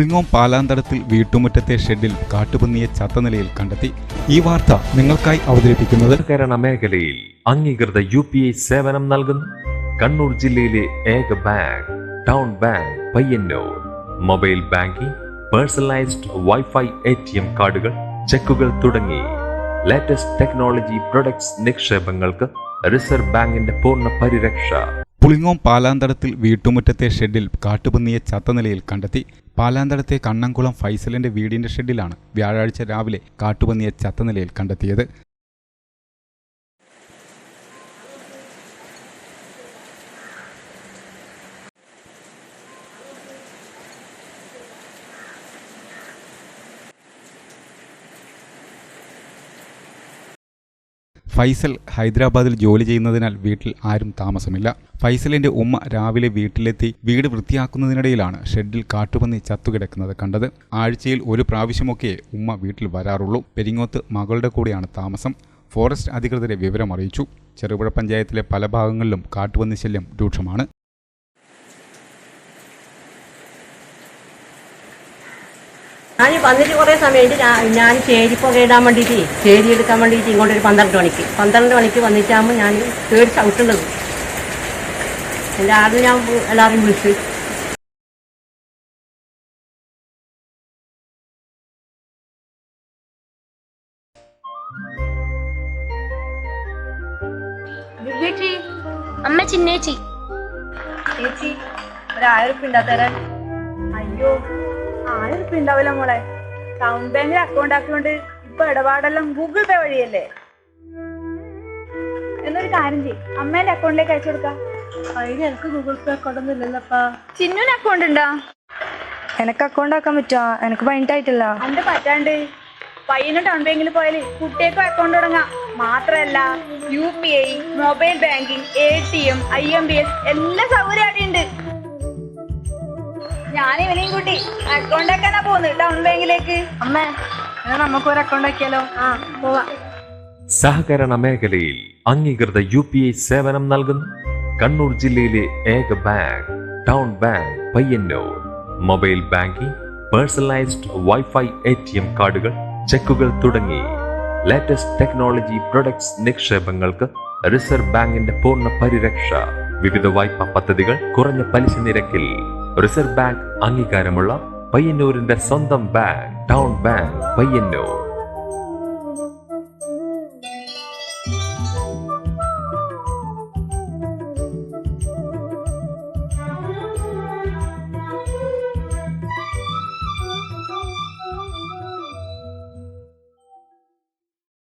പുളിങ്ങോം പാലാന്തടത്തിൽ വീട്ടുമുറ്റത്തെ ഷെഡിൽ കാട്ടുപന്നിയെ ചത്ത നിലയിൽ കണ്ടെത്തി. ഈ വാർത്ത നിങ്ങൾക്കായി അവതരിപ്പിക്കുന്നത് കേരള മേഖലയിൽ അംഗീകൃത യു പി ഐ സേവനം നൽകുന്നു. കണ്ണൂർ ജില്ലയിലെ ഏക bank town bank Payyannur. Mobile banking personalised wifi A T M കാർഡുകൾ ചെക്കുകൾ തുടങ്ങി. ലേറ്റസ്റ്റ് ടെക്നോളജി പ്രൊഡക്ട്സ് നിക്ഷേപങ്ങൾക്ക് റിസർവ് ബാങ്കിന്റെ പൂർണ പരിരക്ഷ. പുളിങ്ങോം പാലാന്തടത്തിൽ വീട്ടുമുറ്റത്തെ ഷെഡിൽ കാട്ടുപന്നിയെ ചത്ത നിലയിൽ കണ്ടെത്തി. പാലാന്തരത്തെ കണ്ണംകുളം ഫൈസലിന്റെ വീടിന്റെ ഷെഡിലാണ് വ്യാഴാഴ്ച രാവിലെ കാട്ടുപന്നിയെ ചത്ത നിലയിൽ കണ്ടെത്തിയത് ഫൈസൽ ഹൈദരാബാദിൽ ജോലി ചെയ്യുന്നതിനാൽ വീട്ടിൽ ആരും താമസമില്ല. ഫൈസലിന്റെ ഉമ്മ രാവിലെ വീട്ടിലെത്തി വീട് വൃത്തിയാക്കുന്നതിനിടയിലാണ് ഷെഡിൽ കാട്ടുപന്നി ചത്തുകിടക്കുന്നത് കണ്ടത്. ആഴ്ചയിൽ ഒരു പ്രാവശ്യമൊക്കെ ഉമ്മ വീട്ടിൽ വരാറുള്ളൂ. പെരിങ്ങോത്ത് മകളുടെ കൂടെയാണ് താമസം. ഫോറസ്റ്റ് അധികൃതരെ വിവരം അറിയിച്ചു ചെറുപുഴ പഞ്ചായത്തിലെ പല ഭാഗങ്ങളിലും കാട്ടുപന്നി ശല്യം രൂക്ഷമാണ്. ഞാൻ വന്നിട്ട് കുറേ സമയമായിട്ട് ഞാൻ ചേരിപ്പൊക്കെ ഇടാൻ വേണ്ടിയിട്ട് ചേരി എടുക്കാൻ വേണ്ടിയിട്ട് ഇങ്ങോട്ട് ഒരു പന്ത്രണ്ട് മണിക്ക്. പന്ത്രണ്ട് മണിക്ക് വന്നിട്ടാകുമ്പോൾ ഞാൻ പേടിച്ച് ഔട്ടുള്ളത് എന്റെ ആദ്യം ഞാൻ എല്ലാവരും വിളിച്ചു. അമ്മ ചിന്നേച്ചി ചേച്ചി ഒരായിരം ആയിരം ഉണ്ടാ തരാൻ അയ്യോ. ആയിരം ഉറുപ്പ ഉണ്ടാവില്ല മോളെ? ടൗൺ ബാങ്കിൽ അക്കൗണ്ട് ആക്കിയോണ്ട് ഇപ്പൊ ഇടപാടെല്ലാം ഗൂഗിൾ പേ വഴിയല്ലേ? എന്നൊരു കാര്യം ചെയ്യും. അമ്മേന്റെ അക്കൗണ്ടിലേക്ക് അയച്ചു കൊടുക്കാം. അതിന് എനിക്ക് ഗൂഗിൾ പേ അക്കൗണ്ട് ഒന്നും ഇല്ലല്ലപ്പാ. ചിന്നുവിന് അക്കൗണ്ട് ഉണ്ടോ? എനക്ക് അക്കൗണ്ട് ആക്കാൻ പറ്റുമോ എനക്ക് പതിനെട്ടായിട്ടില്ല അന്റെ പറ്റാണ്ട് പയ്യനും ടൗൺ ബാങ്കിൽ പോയാൽ കുട്ടിയേക്കും അക്കൗണ്ട് തുടങ്ങാം. മാത്രല്ല U P I mobile banking A T M I M B S എല്ലാ സൗകര്യം അവിടെ ഉണ്ട് കൂട്ടി. അക്കൗണ്ട് ആക്കാനാ പോകുന്നത് ടൗൺ ബാങ്കിലേക്ക് അമ്മേ നമുക്ക് ഒരു അക്കൗണ്ട് ആക്കിയാലോ? ആ പോവാ. സഹകരണ മേഖലയിൽ അംഗീകൃത യു പി ഐ സേവനം നൽകുന്നു. കണ്ണൂർ ജില്ലയിലെ ഏക bank town bank Payyannur. Mobile banking personalised wifi A T M കാർഡുകൾ ചെക്കുകൾ തുടങ്ങി. ലേറ്റസ്റ്റ് ടെക്നോളജി പ്രൊഡക്ട്സ് നിക്ഷേപങ്ങൾക്ക് റിസർവ് ബാങ്കിന്റെ പൂർണ പരിരക്ഷ. വിവിധ വായ്പാ പദ്ധതികൾ കുറഞ്ഞ പലിശ നിരക്കിൽ. റിസർവ് ബാങ്ക് അംഗീകാരമുള്ള പയ്യന്നൂരിന്റെ സ്വന്തം ബാങ്ക് ടൗൺ ബാങ്ക് പയ്യന്നൂർ